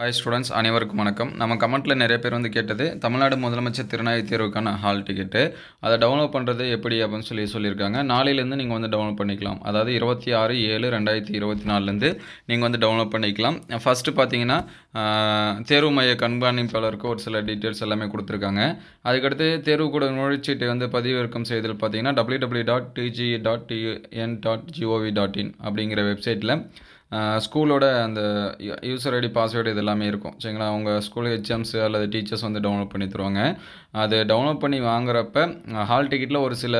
Hi students அனைவருக்கும் வணக்கம். நம்ம கமெண்ட்டில் நிறைய பேர் வந்து கேட்டது தமிழ்நாடு முதலமைச்சர் திறனாய்வு தேர்வுக்கான ஹால் டிக்கெட்டு அதை டவுன்லோட் பண்ணுறது எப்படி அப்படின்னு சொல்லி சொல்லியிருக்காங்க. நாளையிலேருந்து நீங்கள் வந்து டவுன்லோட் பண்ணிக்கலாம். அதாவது இருபத்தி ஆறு ஏழு ரெண்டாயிரத்தி இருபத்தி நாலுலேருந்து நீங்கள் வந்து டவுன்லோட் பண்ணிக்கலாம். ஃபஸ்ட்டு பார்த்தீங்கன்னா தேர்வு மைய கண்காணிப்பாளருக்கு ஒரு சில டீட்டெயில்ஸ் எல்லாமே கொடுத்துருக்காங்க. அதுக்கடுத்து தேர்வு கூட நுழைச்சீட்டை வந்து பதிவிறக்கம் செய்தல் பார்த்தீங்கன்னா W W dot DG dot TN dot gov dot in அப்படிங்கிற வெப்சைட்டில் ஸ்கூலோட அந்த யூசர் ஐடி பாஸ்வேர்டு இது எல்லாமே இருக்கும். சரிங்களா? அவங்க ஸ்கூல் ஹெச்எம்ஸ் அல்லது டீச்சர்ஸ் வந்து டவுன்லோட் பண்ணி தருவாங்க. அது டவுன்லோட் பண்ணி வாங்குறப்ப ஹால் டிக்கெட்டில் ஒரு சில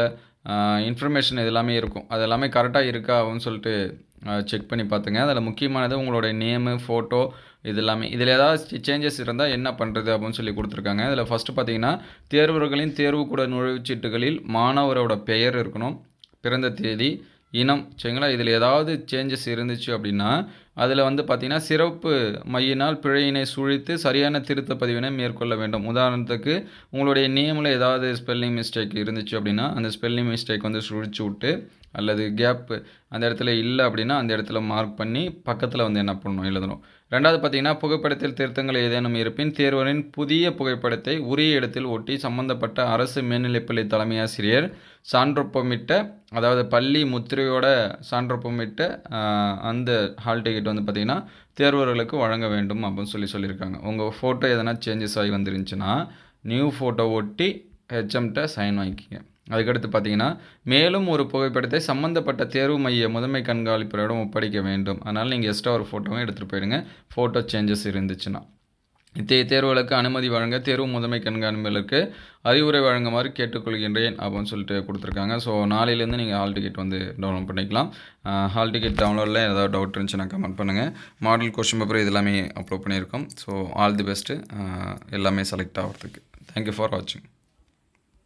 இன்ஃபர்மேஷன் இது எல்லாமே இருக்கும். அது எல்லாமே கரெக்டாக இருக்கா அப்படின்னு சொல்லிட்டு செக் பண்ணி பார்த்துங்க. அதில் முக்கியமானது உங்களுடைய நேமு ஃபோட்டோ இது எல்லாமே இதில் ஏதாவது சேஞ்சஸ் இருந்தால் என்ன பண்ணுறது அப்படின்னு சொல்லி கொடுத்துருக்காங்க. இதில் ஃபஸ்ட்டு பார்த்தீங்கன்னா தேர்வர்களின் தேர்வு கூட நுழைவுச்சீட்டுகளில் மாணவரோட பெயர் இருக்கணும். பிறந்த தேதி இனம் சரிங்களா? இதில் ஏதாவது சேஞ்சஸ் இருந்துச்சு அப்படின்னா அதில் வந்து பார்த்திங்கன்னா சிறப்பு மையினால் பிழையினை சுழித்து சரியான திருத்த பதிவினை மேற்கொள்ள வேண்டும். உதாரணத்துக்கு உங்களுடைய நேமில் ஏதாவது ஸ்பெல்லிங் மிஸ்டேக் இருந்துச்சு அப்படின்னா அந்த ஸ்பெல்லிங் மிஸ்டேக் வந்து சுழிச்சு விட்டு அல்லது கேப்பு அந்த இடத்துல இல்லை அப்படின்னா அந்த இடத்துல மார்க் பண்ணி பக்கத்தில் வந்து என்ன பண்ணணும் எழுதணும். ரெண்டாவது பார்த்தீங்கன்னா புகைப்படத்தில் திருத்தங்கள் ஏதேனும் இருப்பின் தேர்வரின் புதிய புகைப்படத்தை உரிய இடத்தில் ஒட்டி சம்பந்தப்பட்ட அரசு மேல்நிலைப்பள்ளி தலைமை ஆசிரியர் சான்றொப்பமிட்ட அதாவது பள்ளி முத்திரையோட சான்றொப்பமிட்ட அந்த ஹால் டிக்கெட் வந்து பார்த்திங்கன்னா தேர்வர்களுக்கு வழங்க வேண்டும் அப்படின்னு சொல்லி சொல்லியிருக்காங்க. உங்கள் ஃபோட்டோ எதனா சேஞ்சஸ் ஆகி வந்துருந்துச்சுன்னா நியூ ஃபோட்டோ ஒட்டி ஹெச்எம்கிட்ட சைன் வாங்கிக்கிங்க. அதுக்கடுத்து பார்த்தீங்கன்னா மேலும் ஒரு புகைப்படத்தை சம்மந்தப்பட்ட தேர்வு மைய முதன்மை கண்காணிப்பரிடம் ஒப்படைக்க வேண்டும். அதனால் நீங்கள் எக்ஸ்ட்ரா ஒரு ஃபோட்டோவும் எடுத்துகிட்டு போயிடுங்க ஃபோட்டோ சேஞ்சஸ் இருந்துச்சுன்னா. இத்தகைய தேர்வுகளுக்கு அனுமதி வழங்க தேர்வு முதன்மை கண்காணிப்பாளருக்கு அறிவுரை வழங்குமாறு கேட்டுக்கொள்கின்றேன் அப்படின்னு சொல்லிட்டு கொடுத்துருக்காங்க. ஸோ நாளையிலேருந்து நீங்கள் ஹால் டிக்கெட் வந்து டவுன்லோட் பண்ணிக்கலாம். ஹால் டிக்கெட் டவுன்லோடில் ஏதாவது டவுட் இருந்துச்சுன்னா கமெண்ட் பண்ணுங்கள் மாடல் கொஷின் பேப்பர் இது எல்லாமே அப்லோட் பண்ணியிருக்கோம் ஸோ ஆல் தி பெஸ்ட்டு எல்லாமே செலக்ட் ஆகிறதுக்கு. தேங்க்யூ ஃபார் வாட்சிங்